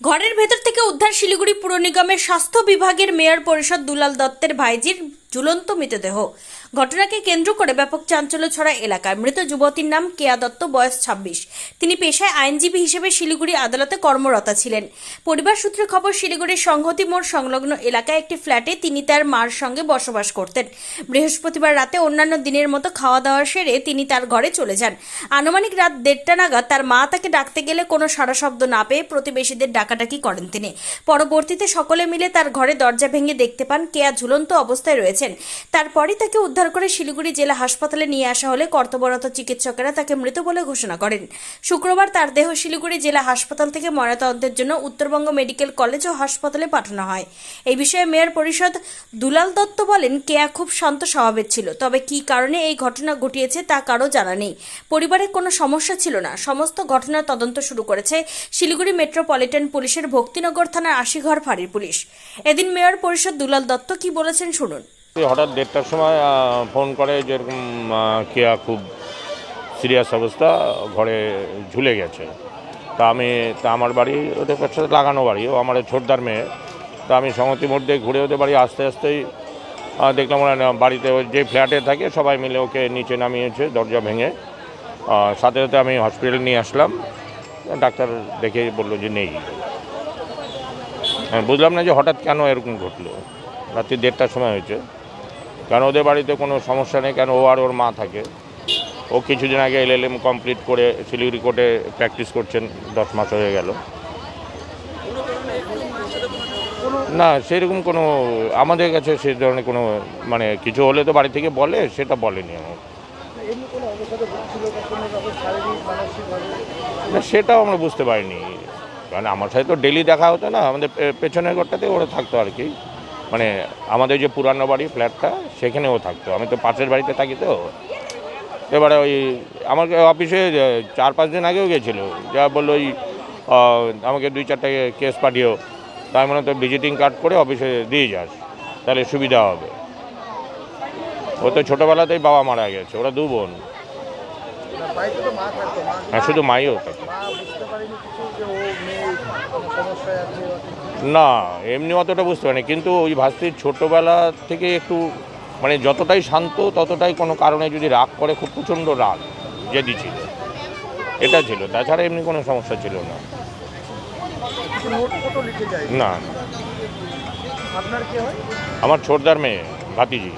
ঘরের ভেতর থেকে উদ্ধার শিলিগুড়ি পুর নিগমের স্বাস্থ্য বিভাগের মেয়র পরিষদ দুলাল দত্তের ভাইজির ঝুলন্ত মৃতদেহ। ঘটনাকে কেন্দ্র করে ব্যাপক চাঞ্চল্য ছড়া এলাকায়। মৃত যুবতীর নাম কেয়া দত্ত, বয়স ছাব্বিশ। তিনি পেশায় আইনজীবী হিসেবে শিলিগুড়ি আদালতে কর্মরত ছিলেন। পরিবার সূত্রে খবর, শিলিগুড়ির সংহতি মোড় সংলগ্ন এলাকায় একটি ফ্ল্যাটে তিনি তার মার সঙ্গে বসবাস করতেন। বৃহস্পতিবার রাতে অন্যান্য দিনের মতো খাওয়া দাওয়া সেরে তিনি তার ঘরে চলে যান। আনুমানিক রাত দেড়টা নাগাদ তার মা তাকে ডাকতে গেলে কোনো সাড়া শব্দ না পেয়ে প্রতিবেশীদের ডাকাডাকি করেন তিনি। পরবর্তীতে সকলে মিলে তার ঘরে দরজা ভেঙে দেখতে পান কেয়া ঝুলন্ত অবস্থায় রয়েছেন। তারপরই তাকে উদ্ধার করে শিলিগুড়ি জেলা হাসপাতালে নিয়ে আসা হলে কর্তব্যরত চিকিৎসকেরা তাকে মৃত বলে ঘোষণা করেন। শুক্রবার তার দেহ শিলিগুড়ি জেলা হাসপাতাল থেকে ময়নাতদন্তের জন্য উত্তরবঙ্গ মেডিকেল কলেজ ও হাসপাতালে পাঠানো হয়। এই বিষয়ে মেয়র পরিষদ দুলাল দত্ত বলেন, কেয়া খুব শান্ত স্বভাবের ছিল, তবে কী কারণে এই ঘটনা ঘটিয়েছে তা কারও জানা নেই। পরিবারে কোনো সমস্যা ছিল না। সমস্ত ঘটনার তদন্ত শুরু করেছে শিলিগুড়ি মেট্রোপলিটন পুলিশের ভক্তিনগর থানার আশিঘর ফাঁড়ির পুলিশ। এদিন মেয়র পরিষদ দুলাল দত্ত কি বলেছেন শুনুন। হঠাৎ দেড়টার সময় ফোন করে যেরকম কেয়া খুব সিরিয়াস অবস্থা, ঘরে ঝুলে গেছে। তা আমি, তা আমার বাড়ি, ওদের সাথে লাগানো বাড়ি, ও আমার ছোটদার মেয়ে। তা আমি সংহতি মধ্যে ঘুরে ওদের বাড়ি আস্তে আস্তেই দেখলাম ওরা বাড়িতে যে ফ্ল্যাটে থাকে, সবাই মিলে ওকে নিচে নামিয়েছে, দরজা ভেঙে। সাথে সাথে আমি হসপিটালে নিয়ে আসলাম। ডাক্তার দেখে বলল যে নেই। বুঝলাম না যে হঠাৎ কেন এরকম ঘটলো। রাত্রি দেড়টার সময় হয়েছে। কারণ ওদের বাড়িতে কোনো সমস্যা নেই? কেন ও আর ওর মা থাকে? ও কিছুদিন আগে এল এলএলএম কমপ্লিট করে শিলিগুড়ি কোর্টে প্র্যাকটিস করছেন, দশ মাস হয়ে গেল। না, সেরকম কোনো, আমাদের কাছে সে ধরনের কোনো মানে কিছু হলে তো বাড়ি থেকে বলে, সেটা বলেনি আমার না, সেটাও আমরা বুঝতে পারিনি। কারণ আমার সাথে তো ডেলি দেখা হতো না, আমাদের পেছনের ঘরটাতে ওরা থাকতো আর কি। মানে আমাদের যে পুরানো বাড়ি, ফ্ল্যাটটা, সেখানেও থাকতো। আমি তো পাশের বাড়িতে থাকি তো। এবারে ওই আমার অফিসে চার পাঁচ দিন আগেও গেছিল। যা বলল ওই আমাকে দুই চারটে কেস পাঠিয়েও। তাই মানে তো ভিজিটিং কার্ড করে অফিসে দিয়ে যাস, তাহলে সুবিধা হবে। ও তো ছোটোবেলাতেই বাবা মারা গেছে, ওরা দু বোন। হ্যাঁ শুধু মাইও থাকে। না এমনি অতটা বুঝতে পারিনি। কিন্তু ওই ভাস্তির ছোটোবেলা থেকে একটু মানে যতটাই শান্ত ততটাই কোনো কারণে যদি রাগ করে খুব প্রচণ্ড রাগ জেদি ছিল। এটা ছিল তাছাড়া এমনি কোনো সমস্যা ছিল না। না আমার ছোটদার মেয়ে ভাতিজি।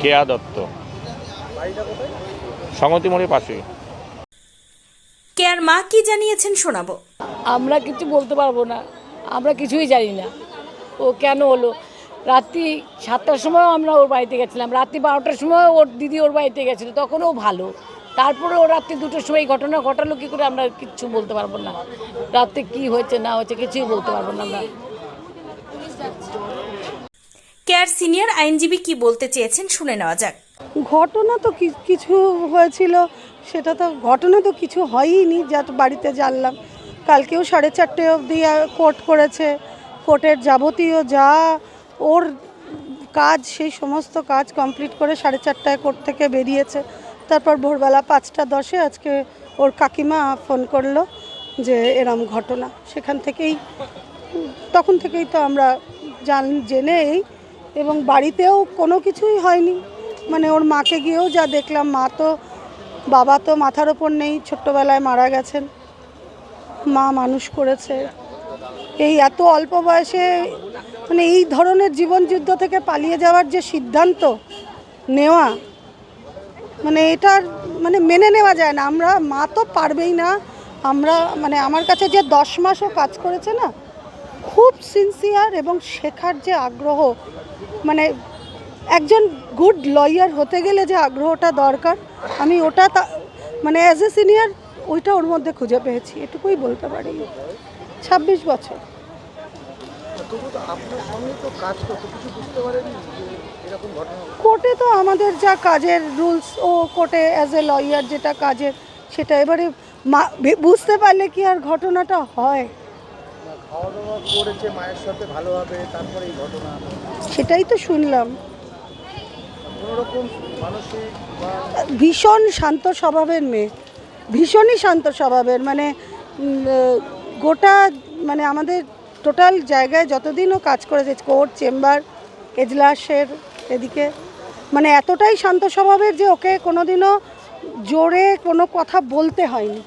কেয়া দত্ত। সংগতি মোড়ের পাশে কেয়ার মা কি জানিয়েছেন শোনাবো। আমরা কিছু বলতে পারব না। আমরা কিছুই জানি না। ও কেন হলো? রাত্রি সাতটার সময় আমরা ওর বাড়িতে গেছিলাম। রাত্রি বারোটার সময় ওর দিদি ওর বাড়িতে গেছিল। তখন ও ভালো। তারপরে ও রাত্রি দুটোর সময় ঘটনা ঘটালো কী করে আমরা কিচ্ছু বলতে পারব না। রাত্রে কি হয়েছে না হয়েছে কিছুই বলতে পারব না আমরা। কেয়ার সিনিয়র আইনজীবী কি বলতে চেয়েছেন শুনে নেওয়া যাক। ঘটনা তো কিছু হয়েছিল। সেটা তো ঘটনা তো কিছু হয়ইনি, যা বাড়িতে জানলাম। কালকেও সাড়ে চারটে অবধি কোর্ট করেছে। কোর্টের যাবতীয় যা ওর কাজ, সেই সমস্ত কাজ কমপ্লিট করে সাড়ে চারটায় কোর্ট থেকে বেরিয়েছে। তারপর ভোরবেলা পাঁচটা দশে আজকে ওর কাকিমা ফোন করল যে, এরম ঘটনা। সেখান থেকেই, তখন থেকেই তো আমরা জান জেনেই এবং বাড়িতেও কোনো কিছুই হয়নি। মানে ওর মাকে গিয়েও যা দেখলাম, মা তো বাবা তো মাথার ওপর নেই, ছোট্টবেলায় মারা গেছেন। মা মানুষ করেছে। এই এত অল্প বয়সে মানে এই ধরনের জীবনযুদ্ধ থেকে পালিয়ে যাওয়ার যে সিদ্ধান্ত নেওয়া মানে এটার মানে মেনে নেওয়া যায় না। আমরা, মা তো পারবেই না। আমরা মানে আমার কাছে যে দশ মাসও কাজ করেছে না, খুব সিনসিয়ার এবং শেখার যে আগ্রহ মানে একজন গুড লয়ার হতে গেলে যে আগ্রহটা দরকার। আমি ওটা মানে অ্যাজ এ সিনিয়র ওইটা ওর মধ্যে খুঁজে পেয়েছি, এটুকুই বলতে পারি। ছাব্বিশ বছর। কোর্টে তো আমাদের যা কাজের রুলস ও কোর্টে অ্যাজ এ লয়ার যেটা কাজের, সেটা এবারে বুঝতে পারলে কি আর ঘটনাটা হয়? সেটাই তো শুনলাম। কোনো রকম মানসিক ভীষণ শান্ত স্বভাবের মেয়ে, ভীষণই শান্ত স্বভাবের মানে গোটা মানে আমাদের টোটাল জায়গায় যতদিনও কাজ করেছে কোর্ট চেম্বার এজলাসের এদিকে মানে এতটাই শান্ত স্বভাবের যে ওকে কোনোদিনও জোরে কোনো কথা বলতে হয়নি।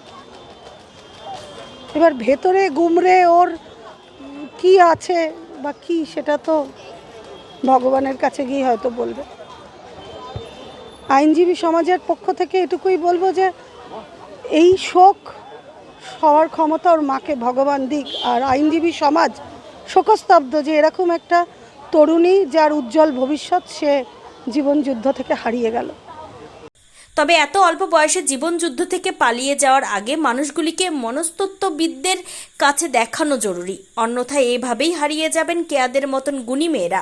এবার ভেতরে গুমরে ওর কি আছে বা কি, সেটা তো ভগবানের কাছে গিয়ে হয়তো বলবে। আইনজীবী সমাজের পক্ষ থেকে এটুকুই বলব যে এই শোক হওয়ার ক্ষমতা ওর মাকে ভগবান দিক। আর আইনজীবী সমাজ শোকস্তব্ধ যে এরকম একটা তরুণী যার উজ্জ্বল ভবিষ্যৎ সে জীবন যুদ্ধ থেকে হারিয়ে গেল। তবে এত অল্প বয়সে জীবন যুদ্ধ থেকে পালিয়ে যাওয়ার আগে মানুষগুলিকে মনস্তত্ত্ববিদদের কাছে দেখানো জরুরি। অন্যথায় এভাবেই হারিয়ে যাবেন কেয়াদের মতন গুণী মেয়েরা।